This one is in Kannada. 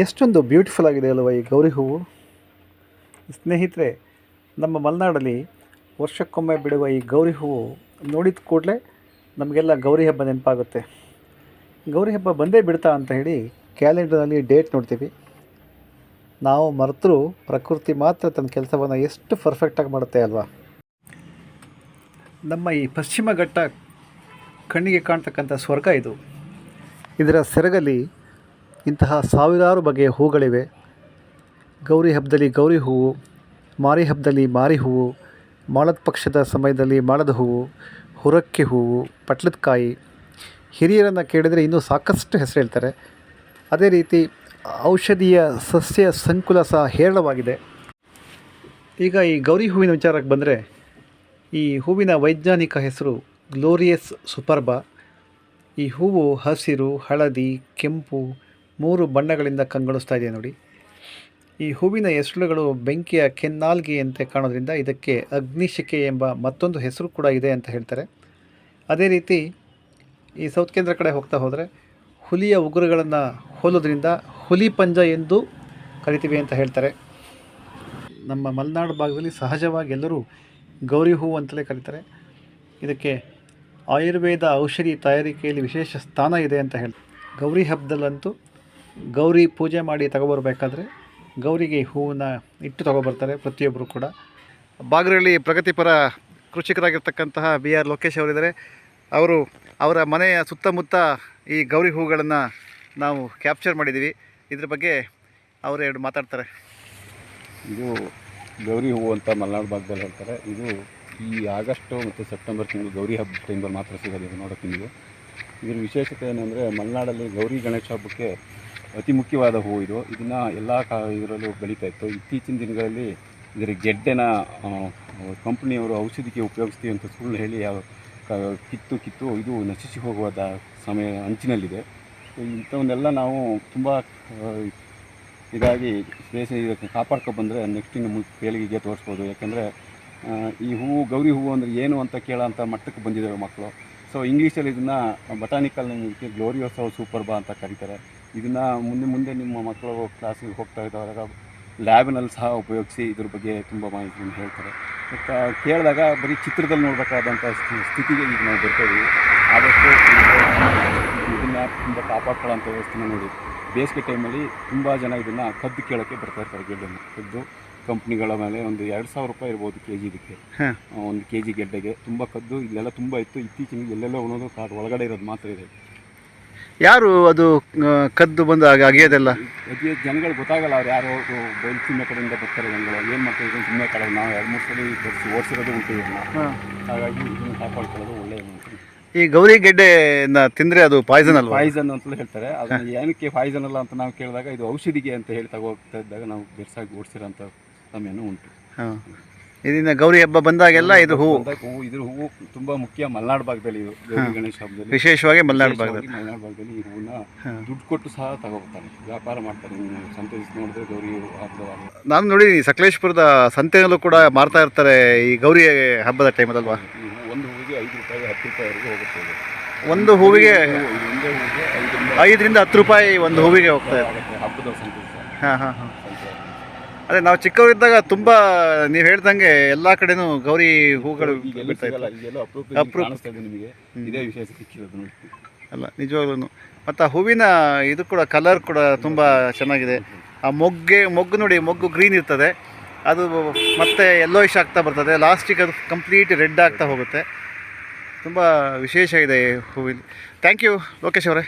ಎಷ್ಟೊಂದು ಬ್ಯೂಟಿಫುಲ್ ಆಗಿದೆ ಅಲ್ವ ಈ ಗೌರಿ ಹೂವು? ಸ್ನೇಹಿತರೆ, ನಮ್ಮ ಮಲೆನಾಡಲ್ಲಿ ವರ್ಷಕ್ಕೊಮ್ಮೆ ಬಿಡುವ ಈ ಗೌರಿ ಹೂವು ನೋಡಿದ ಕೂಡಲೇ ನಮಗೆಲ್ಲ ಗೌರಿ ಹಬ್ಬ ನೆನಪಾಗುತ್ತೆ. ಗೌರಿ ಹಬ್ಬ ಬಂದೇ ಬಿಡ್ತಾ ಅಂತ ಹೇಳಿ ಕ್ಯಾಲೆಂಡರ್ನಲ್ಲಿ ಡೇಟ್ ನೋಡ್ತೀವಿ. ನಾವು ಮರೆತರೂ ಪ್ರಕೃತಿ ಮಾತ್ರ ತನ್ನ ಕೆಲಸವನ್ನು ಎಷ್ಟು ಪರ್ಫೆಕ್ಟಾಗಿ ಮಾಡುತ್ತೆ ಅಲ್ವಾ? ನಮ್ಮ ಈ ಪಶ್ಚಿಮ ಘಟ್ಟ ಕಣ್ಣಿಗೆ ಕಾಣ್ತಕ್ಕಂಥ ಸ್ವರ್ಗ ಇದು. ಇದರ ಸೆರಗಲ್ಲಿ ಇಂತಹ ಸಾವಿರಾರು ಬಗೆಯ ಹೂಗಳಿವೆ. ಗೌರಿ ಹಬ್ಬದಲ್ಲಿ ಗೌರಿ ಹೂವು, ಮಾರಿ ಹಬ್ಬದಲ್ಲಿ ಮಾರಿ ಹೂವು, ಮಾಳದ ಪಕ್ಷದ ಸಮಯದಲ್ಲಿ ಮಾಳದ ಹೂವು, ಹುರಕ್ಕೆ ಹೂವು ಪಟ್ಲದಕಾಯಿ ಹಿರಿಯರನ್ನು ಕೇಳಿದರೆ ಇನ್ನೂ ಸಾಕಷ್ಟು ಹೆಸರು ಹೇಳ್ತಾರೆ. ಅದೇ ರೀತಿ ಔಷಧೀಯ ಸಸ್ಯ ಸಂಕುಲ ಸಹ ಹೇರಳವಾಗಿದೆ. ಈಗ ಈ ಗೌರಿ ಹೂವಿನ ವಿಚಾರಕ್ಕೆ ಬಂದರೆ ಈ ಹೂವಿನ ವೈಜ್ಞಾನಿಕ ಹೆಸರು ಗ್ಲೋರಿಯಸ್ ಸುಪರ್ಬ. ಈ ಹೂವು ಹಸಿರು, ಹಳದಿ, ಕೆಂಪು ಮೂರು ಬಣ್ಣಗಳಿಂದ ಕಂಗೊಳಿಸ್ತಾ ಇದೆ ನೋಡಿ. ಈ ಹೂವಿನ ಹೆಸರುಗಳು ಬೆಂಕಿಯ ಕೆನ್ನಾಲ್ಗೆಯಂತೆ ಕಾಣೋದ್ರಿಂದ ಇದಕ್ಕೆ ಅಗ್ನಿಶಿಕೆ ಎಂಬ ಮತ್ತೊಂದು ಹೆಸರು ಕೂಡ ಇದೆ ಅಂತ ಹೇಳ್ತಾರೆ. ಅದೇ ರೀತಿ ಈ ಸೌತ್ ಕೇಂದ್ರ ಕಡೆ ಹೋಗ್ತಾ ಹೋದರೆ ಹುಲಿಯ ಉಗುರುಗಳನ್ನು ಹೋಲೋದ್ರಿಂದ ಹುಲಿ ಪಂಜ ಎಂದು ಕರಿತೀವಿ ಅಂತ ಹೇಳ್ತಾರೆ. ನಮ್ಮ ಮಲೆನಾಡು ಭಾಗದಲ್ಲಿ ಸಹಜವಾಗಿ ಎಲ್ಲರೂ ಗೌರಿ ಹೂವು ಅಂತಲೇ ಕರೀತಾರೆ. ಇದಕ್ಕೆ ಆಯುರ್ವೇದ ಔಷಧಿ ತಯಾರಿಕೆಯಲ್ಲಿ ವಿಶೇಷ ಸ್ಥಾನ ಇದೆ ಅಂತ ಹೇಳ್ತಾರೆ. ಗೌರಿ ಹಬ್ಬದಲ್ಲಂತೂ ಗೌರಿ ಪೂಜೆ ಮಾಡಿ ತಗೊಬರ್ಬೇಕಾದ್ರೆ ಗೌರಿಗೆ ಹೂವನ್ನ ಇಟ್ಟು ತಗೊಬರ್ತಾರೆ ಪ್ರತಿಯೊಬ್ಬರು ಕೂಡ. ಬಾಗರಳ್ಳಿ ಪ್ರಗತಿಪರ ಕೃಷಿಕರಾಗಿರ್ತಕ್ಕಂತಹ ಬಿ ಆರ್ ಲೋಕೇಶ್ ಅವರಿದ್ದಾರೆ. ಅವರು ಅವರ ಮನೆಯ ಸುತ್ತಮುತ್ತ ಈ ಗೌರಿ ಹೂಗಳನ್ನು ನಾವು ಕ್ಯಾಪ್ಚರ್ ಮಾಡಿದ್ದೀವಿ. ಇದ್ರ ಬಗ್ಗೆ ಅವರು ಎರಡು ಮಾತಾಡ್ತಾರೆ. ಇದು ಗೌರಿ ಹೂವು ಅಂತ ಮಲೆನಾಡು ಭಾಗದಲ್ಲಿ ಹೇಳ್ತಾರೆ. ಇದು ಈ ಆಗಸ್ಟು ಮತ್ತು ಸೆಪ್ಟೆಂಬರ್ ತಿಂಗಳು ಗೌರಿ ಹಬ್ಬ ಟೈಮಲ್ಲಿ ಮಾತ್ರ ಸಿಗೋದು ಇದು ನೋಡೋಕ್ಕೆ ನೀವು. ಇದ್ರ ವಿಶೇಷತೆ ಏನಂದರೆ ಮಲೆನಾಡಲ್ಲಿ ಗೌರಿ ಗಣೇಶ ಹಬ್ಬಕ್ಕೆ ಅತಿ ಮುಖ್ಯವಾದ ಹೂವು ಇದು. ಇದನ್ನು ಎಲ್ಲ ಕಾ ಇದರಲ್ಲೂ ಬೆಳೀತಾ ಇತ್ತು. ಇತ್ತೀಚಿನ ದಿನಗಳಲ್ಲಿ ಇದರ ಗೆಡ್ಡೆನ ಕಂಪ್ನಿಯವರು ಔಷಧಿಗೆ ಉಪಯೋಗಿಸ್ತೀವಿ ಅಂತ ಸುಳ್ಳು ಹೇಳಿ ಕಿತ್ತು ಕಿತ್ತು ಇದು ನಶಿಸಿ ಹೋಗುವಾದ ಸಮಯ ಅಂಚಿನಲ್ಲಿದೆ. ಇಂಥವನ್ನೆಲ್ಲ ನಾವು ತುಂಬ ಇದಾಗಿ ಇದಕ್ಕೆ ಕಾಪಾಡ್ಕೊ ಬಂದರೆ ನೆಕ್ಸ್ಟ್ ಇನ್ನು ಪೇಳಿಗೆಗೆ ತೋರಿಸ್ಬೋದು ಯಾಕೆಂದರೆ ಈ ಹೂವು ಗೌರಿ ಹೂವು ಅಂದರೆ ಏನು ಅಂತ ಕೇಳೋಂಥ ಮಟ್ಟಕ್ಕೆ ಬಂದಿದ್ದಾವೆ ಮಕ್ಕಳು. ಸೊ ಇಂಗ್ಲೀಷಲ್ಲಿ ಇದನ್ನು ಬಟಾನಿಕಲ್ ಗ್ಲೋರಿಯೋಸ್ ಸೂಪರ್ ಬಾ ಅಂತ ಕರೀತಾರೆ. ಇದನ್ನು ಮುಂದೆ ಮುಂದೆ ನಿಮ್ಮ ಮಕ್ಕಳು ಕ್ಲಾಸಿಗೆ ಹೋಗ್ತಾ ಇದ್ದವಾಗ ಲ್ಯಾಬ್ನಲ್ಲಿ ಸಹ ಉಪಯೋಗಿಸಿ ಇದ್ರ ಬಗ್ಗೆ ತುಂಬ ಮಾಹಿತಿಯನ್ನು ಹೇಳ್ತಾರೆ. ಮತ್ತು ಕೇಳಿದಾಗ ಬರೀ ಚಿತ್ರದಲ್ಲಿ ನೋಡಬೇಕಾದಂಥ ಸ್ಥಿತಿಗೆ ಈಗ ನಾವು ಬರ್ತೇವೆ ಆದಷ್ಟು ಇದನ್ನು ತುಂಬ ಕಾಪಾಡ್ಕೊಳ್ಳೋಂಥ ವ್ಯವಸ್ಥೆನ ನೋಡಿ. ಬೇಸಿಗೆ ಟೈಮಲ್ಲಿ ತುಂಬ ಜನ ಇದನ್ನು ಕದ್ದು ಕೇಳೋಕ್ಕೆ ಬರ್ತಾ ಇರ್ತಾರೆ ಗೆಡ್ಡನ್ನು ಕದ್ದು ಕಂಪ್ನಿಗಳ ಮೇಲೆ ಒಂದು ಎರಡು ಸಾವಿರ ರೂಪಾಯಿ ಇರ್ಬೋದು ಕೆ ಜಿ ಇದಕ್ಕೆ ಒಂದು ಕೆ ಜಿ ಗೆಡ್ಡೆಗೆ. ತುಂಬ ಕದ್ದು ಇಲ್ಲೆಲ್ಲ ತುಂಬ ಇತ್ತು. ಇತ್ತೀಚಿನ ಎಲ್ಲೆಲ್ಲೋ ಉಣೋದು ಕಾಡು ಒಳಗಡೆ ಇರೋದು ಮಾತ್ರ ಇದೆ. ಯಾರು ಅದು ಕದ್ದು ಬಂದು ಹಾಗೆ ಅಗಿಯೋದೆಲ್ಲ? ಜನಗಳು ಗೊತ್ತಾಗಲ್ಲ ಅವ್ರು ಯಾರು ಬಯಲು ಸೀಮೆ ಕಡೆಯಿಂದ ಬರ್ತಾರೆ ಜನಗಳು. ಏನು ಮಾಡ್ತಾರೆ ಇದನ್ನು ಸುಮ್ಮನೆ ಕಡೆ ನಾವು ಎರಡು ಮೂರು ಸಲ ಬರ್ಸಿ ಓಡಿಸಿರೋದು ಉಂಟು ಇದನ್ನು ಹಾಗಾಗಿ ಇದನ್ನು ಕಾಪಾಡ್ಕೊಳ್ಳೋದು ಒಳ್ಳೆಯದು ಈ ಗೌರಿ ಗೆಡ್ಡೆನ ತಿಂದರೆ ಅದು ಪಾಯ್ಸನ್ ಅಲ್ವಾ? ಪಾಯ್ಸನ್ ಅಂತಲೂ ಹೇಳ್ತಾರೆ. ಅದನ್ನು ಏನಕ್ಕೆ ಪಾಯ್ಸನ್ ಅಲ್ಲ ಅಂತ ನಾವು ಕೇಳಿದಾಗ ಇದು ಔಷಧಿಗೆ ಅಂತ ಹೇಳಿ ತಗೋಗ್ತಾ ಇದ್ದಾಗ ನಾವು ಬೆರ್ಸಾಗಿ ಓಡಿಸಿರೋಂಥ ಸಮಯನೂ ಉಂಟು. ಹಾಂ. ಇದನ್ನ ಗೌರಿ ಹಬ್ಬ ಬಂದಾಗೆಲ್ಲ ಇದು ಹೂವು. ಹೂವು ಇದ್ರ ಹೂವು ತುಂಬಾ ಮುಖ್ಯ ಮಲ್ನಾಡು ಭಾಗದಲ್ಲಿ ಇದು ಗೌರಿ ಗಣೇಶ ಹಬ್ಬದಲ್ಲಿ. ವಿಶೇಷವಾಗಿ ಮಲೆನಾಡು ಭಾಗದಲ್ಲಿ. ಮಲ್ನಾಡ್ ಭಾಗದಲ್ಲಿ ಈ ಹೂವನ್ನ ದುಡ್ಡು ಕೊಟ್ಟು ಸಹ ತಗೋಬರ್ತಾರೆ ವ್ಯಾಪಾರ ಮಾಡ್ತಾರೆ ನೀವು ಸಂತೋಷ ನೋಡಿದ್ರೆ ಗೌರಿ ನಾನು ನೋಡಿ ಸಕಲೇಶ್ಪುರದ ಸಂತೆಯಲ್ಲೂ ಕೂಡ ಮಾರ್ತಾ ಇರ್ತಾರೆ ಈ ಗೌರಿ ಹಬ್ಬದ ಟೈಮದಲ್ವಾ? ಒಂದು ಹೂವಿಗೆ ಐದು ರೂಪಾಯಿ ಹತ್ತು ರೂಪಾಯಿವರೆಗೂ ಹೋಗುತ್ತೆ ಒಂದು ಹೂವಿಗೆ ಐದರಿಂದ ಹತ್ತು ರೂಪಾಯಿ ಒಂದು ಹೂವಿಗೆ ಹೋಗ್ತಾ ಇದೆ ಹಬ್ಬದ ಸಂತೋಷ ಹಾಂ ಹಾಂ ಹಾಂ. ಸಂತೆ. ಅದೇ ನಾವು ಚಿಕ್ಕವರಿದ್ದಾಗ ತುಂಬ ನೀವು ಹೇಳ್ದಂಗೆ ಎಲ್ಲ ಕಡೆನೂ ಗೌರಿ ಹೂಗಳು ಬಿಡ್ತಾ ಇತ್ತು. ಅಪರೂಪ. ನಿಮಗೆ. ಇದೇ ವಿಶೇಷ ಸಿಕ್ಕಿರೋದು ನೋಡಿ. ಅಲ್ಲ ನಿಜವಾಗ್ಲೂ ಮತ್ತು ಆ ಹೂವಿನ ಇದು ಕೂಡ ಕಲರ್ ಕೂಡ ತುಂಬ ಚೆನ್ನಾಗಿದೆ. ಆ ಮೊಗ್ಗೆ ಮೊಗ್ಗು ನೋಡಿ ಮೊಗ್ಗು ಗ್ರೀನ್ ಇರ್ತದೆ. ಅದು ಮತ್ತೆ ಯೆಲ್ಲೋಯಿಶ್ ಆಗ್ತಾ ಬರ್ತದೆ. ಲಾಸ್ಟಿಗೆ ಅದು ಕಂಪ್ಲೀಟ್ ರೆಡ್ ಆಗ್ತಾ ಹೋಗುತ್ತೆ. ತುಂಬ ವಿಶೇಷ ಇದೆ ಹೂವಿನ. ಥ್ಯಾಂಕ್ ಯು ಲೋಕೇಶ್ ಅವರೇ.